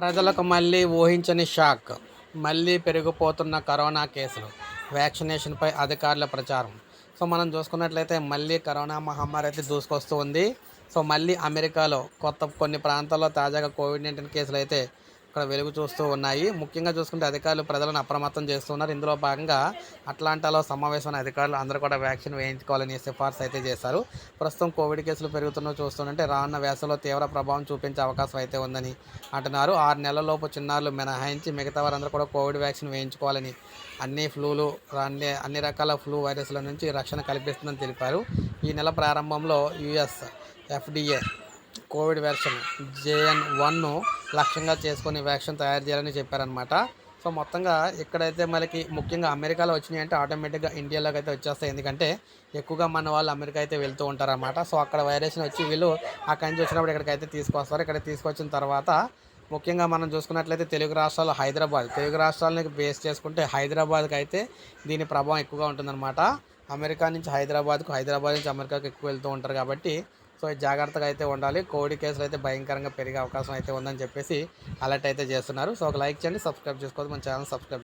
ప్రజలకు మళ్ళీ ఊహించని షాక్. మళ్ళీ పెరిగిపోతున్న కరోనా కేసులు. వ్యాక్సినేషన్పై అధికారుల ప్రచారం. సో మనం చూసుకున్నట్లయితే మళ్ళీ కరోనా మహమ్మారి అయితే దూసుకొస్తూ ఉంది. సో మళ్ళీ అమెరికాలో కొత్త కొన్ని ప్రాంతాల్లో తాజాగా కోవిడ్ నైన్టీన్ కేసులు అయితే ఇక్కడ వెలుగు చూస్తూ ఉన్నాయి. ముఖ్యంగా చూసుకుంటే అధికారులు ప్రజలను అప్రమత్తం చేస్తున్నారు. ఇందులో భాగంగా అట్లాంటాలో సమావేశమైన అధికారులు అందరూ కూడా వ్యాక్సిన్ వేయించుకోవాలని సిఫార్సు అయితే చేశారు. ప్రస్తుతం కోవిడ్ కేసులు పెరుగుతున్న చూస్తుంటే రానున్న వేసవిలో తీవ్ర ప్రభావం చూపించే అవకాశం అయితే ఉందని అంటున్నారు. ఆరు నెలలలోపు చిన్నారులు మినహాయించి మిగతా వారందరూ కూడా కోవిడ్ వ్యాక్సిన్ వేయించుకోవాలని అన్ని ఫ్లూలు అన్ని అన్ని రకాల ఫ్లూ వైరస్ల నుంచి రక్షణ కల్పిస్తుందని తెలిపారు. ఈ నెల ప్రారంభంలో US FDA COVID vaccine JN వన్ను లక్ష్యంగా చేసుకొని వ్యాక్సిన్ తయారు చేయాలని చెప్పారనమాట సో మొత్తంగా ఇక్కడైతే మనకి ముఖ్యంగా అమెరికాలో వచ్చినాయి అంటే ఆటోమేటిక్గా ఇండియాలోకి అయితే వచ్చేస్తాయి. ఎందుకంటే ఎక్కువగా మన వాళ్ళు అమెరికా అయితే వెళ్తూ ఉంటారన్నమాట. సో అక్కడ వైరస్ని వచ్చి వీళ్ళు అక్కడి నుంచి వచ్చినప్పుడు ఇక్కడికైతే తీసుకొస్తారు. ఇక్కడ తీసుకొచ్చిన తర్వాత ముఖ్యంగా మనం చూసుకున్నట్లయితే తెలుగు రాష్ట్రాలు హైదరాబాద్. తెలుగు రాష్ట్రాలని బేస్ చేసుకుంటే హైదరాబాద్కి అయితే దీని ప్రభావం ఎక్కువగా ఉంటుందన్నమాట. అమెరికా నుంచి హైదరాబాద్కు హైదరాబాద్ నుంచి అమెరికాకి ఎక్కువ వెళ్తూ ఉంటారు కాబట్టి సో జాగ్రత్తగా అయితే ఉండాలి. కోవిడ్ కేసులు అయితే భయంకరంగా పెరిగే అవకాశం అయితే ఉందని చెప్పేసి అలర్ట్ అయితే చేస్తున్నారు. సో ఒక లైక్ చేయండి సబ్స్క్రైబ్ చేసుకోవద్దు. మన ఛానల్ సబ్స్క్రైబ్